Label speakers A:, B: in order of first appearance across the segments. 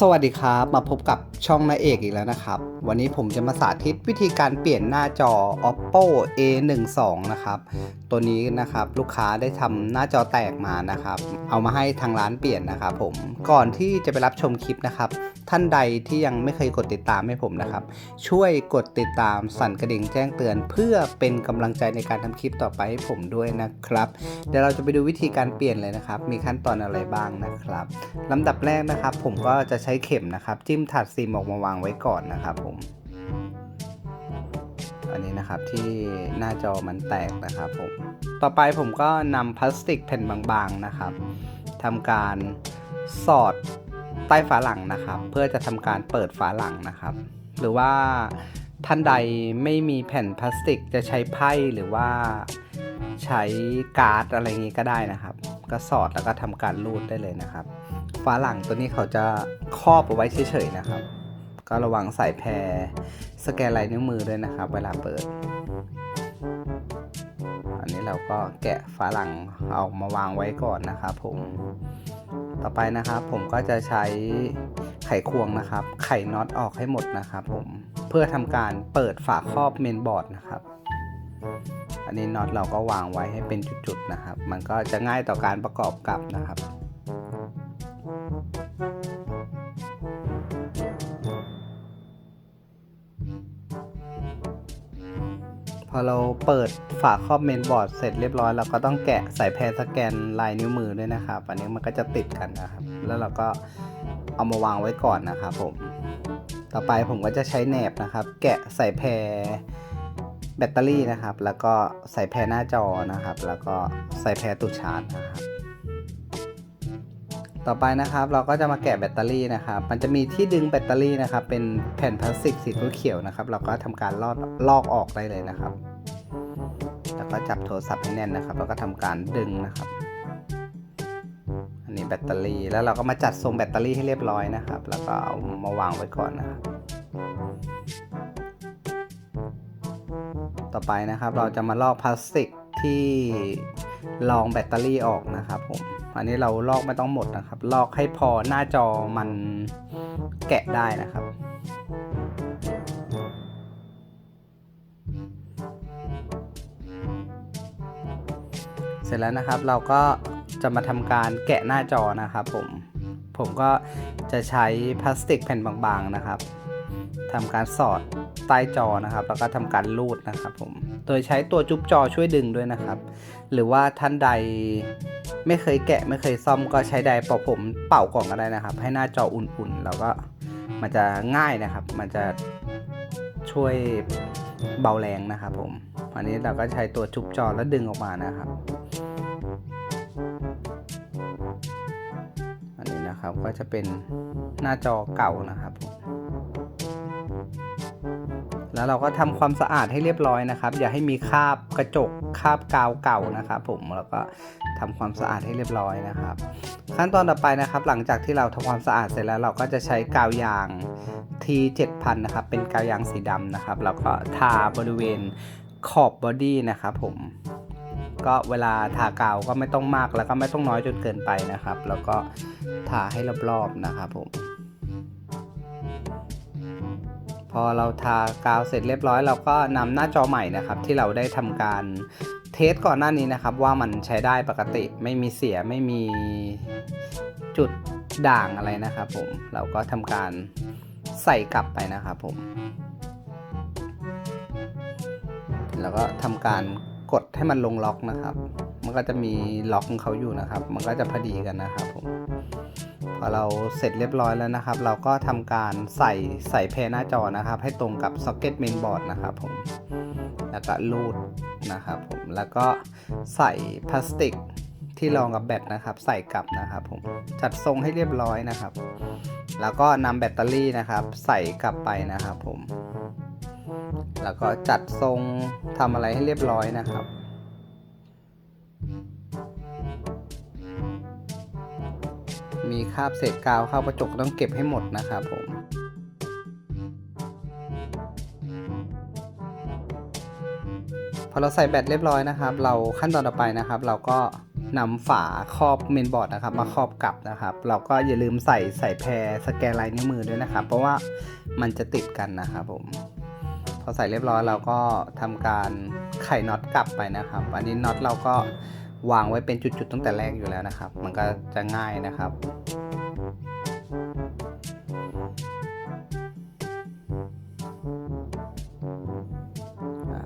A: สวัสดีครับ มาพบกับช่องนาเอกอีกแล้วนะครับ วันนี้ผมจะมาสาธิตวิธีการเปลี่ยนหน้าจอ oppo a12 นะครับ ตัวนี้นะครับลูกค้าได้ทำหน้าจอแตกมานะครับ เอามาให้ทางร้านเปลี่ยนนะครับผมก่อนที่จะไปรับชมคลิปนะครับ ท่านใดที่ยังไม่เคยกดติดตามให้ผมนะครับ ช่วยกดติดตามสั่นกระดิ่งแจ้งเตือน เพื่อเป็นกำลังใจในการทำคลิปต่อไปให้ผมด้วยนะครับ เดี๋ยวเราจะไปดูวิธีการเปลี่ยนเลยนะครับ มีขั้นตอนอะไรบ้างนะครับลำดับแรกนะครับ ผมก็จะใช้เข็มนะครับ จิ้มถาดซิมออกมาวางไว้ก่อนนะครับผม อันนี้นะครับที่หน้าจอมันแตกนะครับผม ต่อไปผมก็นำพลาสติกแผ่นบางๆนะครับทำการสอดใต้ฝาหลังนะครับ เพื่อจะทำการเปิดฝาหลังนะครับ หรือว่าท่านใดไม่มีแผ่นพลาสติกจะใช้ไพ่หรือว่าใช้การ์ดอะไรอย่างนี้ก็ได้นะครับ ก็สอดแล้วก็ทำการรูดได้เลยนะครับฝาหลังตัวนี้เขาจะครอบเอาไว้เฉยๆนะครับ ก็ระวังใส่แพรสแกนลายนิ้วมือด้วยนะครับ เวลาเปิด อันนี้เราก็แกะฝาหลังเอามาวางไว้ก่อนนะครับผมต่อไปนะครับผมก็จะใช้ไขควงนะครับ ไขน็อตออกให้หมดนะครับผมเพื่อทำการเปิดฝาครอบเมนบอร์ดนะครับ อันนี้น็อตเราก็วางไว้ให้เป็นจุดๆนะครับ มันก็จะง่ายต่อการประกอบกับนะครับพอเราเปิดฝาครอบเมนบอร์ดเสร็จเรียบร้อยเราก็ต้องแกะใส่แพรสแกนลายนิ้วมือด้วยนะครับ อันนี้มันก็จะติดกันนะครับ แล้วเราก็เอามาวางไว้ก่อนนะครับผม ต่อไปผมก็จะใช้แหนบนะครับ แกะใส่แพร แบตเตอรี่นะครับ แล้วก็ใส่แพรหน้าจอนะครับ แล้วก็ใส่แพรตุดชาร์จนะครับ ต่อไปนะครับเราก็จะมาแกะแบตเตอรี่นะครับ มันจะมีที่ดึงแบตเตอรี่นะครับ เป็นแผ่นพลาสติกสีเขียวๆนะครับ เราก็ทำการลอกลอกออกได้เลยนะครับ แล้วก็จับโทรศัพท์ให้แน่นนะครับ แล้วก็ทำการดึงนะครับ อันนี้แบตเตอรี่ แล้วเราก็มาจัดทรงแบตเตอรี่ให้เรียบร้อยนะครับ แล้วก็เอามาวางไว้ก่อนนะครับ ต่อไปนะครับ เราจะมาลอกพลาสติกที่รองแบตเตอรี่ออกนะครับผม อันนี้เราลอกไม่ต้องหมดนะครับ ลอกให้พอหน้าจอมันแกะได้นะครับเสร็จแล้วนะครับเราก็จะมาทำการแกะหน้าจอนะครับผมผมก็จะใช้พลาสติกแผ่นบางๆนะครับทำการสอด ใต้จอนะครับ แล้วก็ทำการลูดนะครับผม โดยใช้ตัวจุ๊บจอช่วยดึงด้วยนะครับ หรือว่าท่านใดไม่เคยแกะไม่เคยซ่อมก็ใช้ไดเป่าผมเป่ากล่อนก็ได้นะครับ ให้หน้าจออุ่นๆ แล้วก็มันจะง่ายนะครับ มันจะช่วยเบาแรงนะครับผม อันนี้เราก็ใช้ตัวจุ๊บจอแล้วดึงออกมานะครับอันนี้นะครับก็จะเป็นหน้าจอเก่านะครับผม แล้วเราก็ทำความสะอาดให้เรียบร้อยนะครับ อย่าให้มีคราบกระจกคราบกาวเก่านะครับ ผมแล้วก็ทำความสะอาดให้เรียบร้อยนะครับ ขั้นตอนต่อไปนะครับ หลังจากที่เราทำความสะอาดเสร็จแล้วเราก็จะใช้กาวยาง T7000 นะครับ เป็นกาวยางสีดำนะครับ แล้วก็ทาบริเวณขอบบอดี้นะครับผมก็เวลาทากาวก็ไม่ต้องมากแล้วก็ไม่ต้องน้อยจนเกินไปนะครับ แล้วก็ทาให้รอบๆนะครับผม พอเราทากาวเสร็จเรียบร้อย เราก็นำหน้าจอใหม่นะครับ ที่เราได้ทำการเทสก่อนหน้านี้นะครับ ว่ามันใช้ได้ปกติไม่มีเสียไม่มีจุดด่างอะไรนะครับผมเราก็ทำการใส่กลับไปนะครับผม แล้วก็ทำการกดให้มันลงล็อกนะครับ มันก็จะมีล็อกของเขาอยู่นะครับ มันก็จะพอดีกันนะครับผม พอเราเสร็จเรียบร้อยแล้วนะครับ เราก็ทำการใส่ใส่เพหน้าจอนะครับ ให้ตรงกับซ็อกเก็ตเมนบอร์ดนะครับผมแล้วก็รูดนะครับผมแล้วก็ใส่พลาสติกที่รองกับแบตนะครับ ใส่กลับนะครับผมจัดทรงให้เรียบร้อยนะครับ แล้วก็นำแบตเตอรี่นะครับ ใส่กลับไปนะครับผม แล้วก็จัดทรงทำอะไรให้เรียบร้อยนะครับ มีคราบเศษกาวเข้ากระจกต้องเก็บให้หมดนะครับผมพอเราใส่แบตเรียบร้อยนะครับ เราขั้นตอนต่อไปนะครับ เราก็นำฝาครอบเมนบอร์ดนะครับ มาครอบกลับนะครับ เราก็อย่าลืมใส่ใส่แพรสแกนลายนิ้วมือด้วยนะครับ เพราะว่ามันจะติดกันนะครับผมพอใส่เรียบร้อยเราก็ทำการไขน็อตกลับไปนะครับ อันนี้น็อตเราก็ วางไว้เป็นจุดๆตั้งแต่แรกอยู่แล้วนะครับ มันก็จะง่ายนะครับ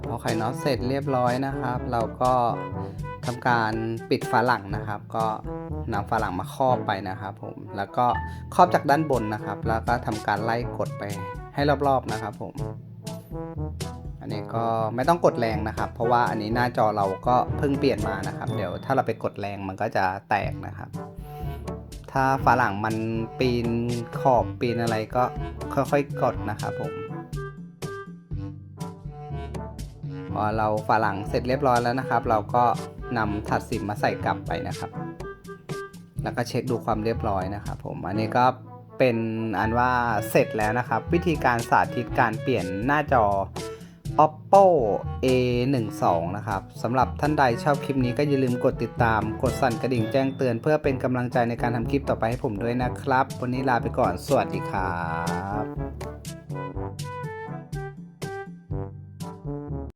A: พอไข่น็อตเสร็จเรียบร้อยนะครับ เราก็ทำการปิดฝาหลังนะครับ ก็นำฝาหลังมาครอบไปนะครับผมแล้วก็ครอบจากด้านบนนะครับ แล้วก็ทำการไล่กดไปให้รอบๆนะครับผม นนี้ก็ไม่ต้องกดแรงนะครับ เพราะว่าอันนี้หน้าจอเราก็เพิ่งเปลี่ยนมานะครับ เดี๋ยวถ้าเราไปกดแรงมันก็จะแตกนะครับ ถ้าฝาหลังมันปีนขอบปีนอะไรก็ค่อยๆกดนะครับผมพอเราฝาหลังเสร็จเรียบร้อยแล้วนะครับ เราก็นำถัดสิมมาใส่กลับไปนะครับ แล้วก็เช็คดูความเรียบร้อยนะครับ ผมอันนี้ก็เป็นอันว่าเสร็จแล้วนะครับ วิธีการสาธิตการเปลี่ยนหน้าจอ oppo a12 นะครับสำหรับท่านใดชอบคลิปนี้ก็อย่าลืมกดติดตาม กดสั่นกระดิ่งแจ้งเตือน เพื่อเป็นกำลังใจในการทำคลิปต่อไปให้ผมด้วยนะครับ วันนี้ลาไปก่อน สวัสดีครับ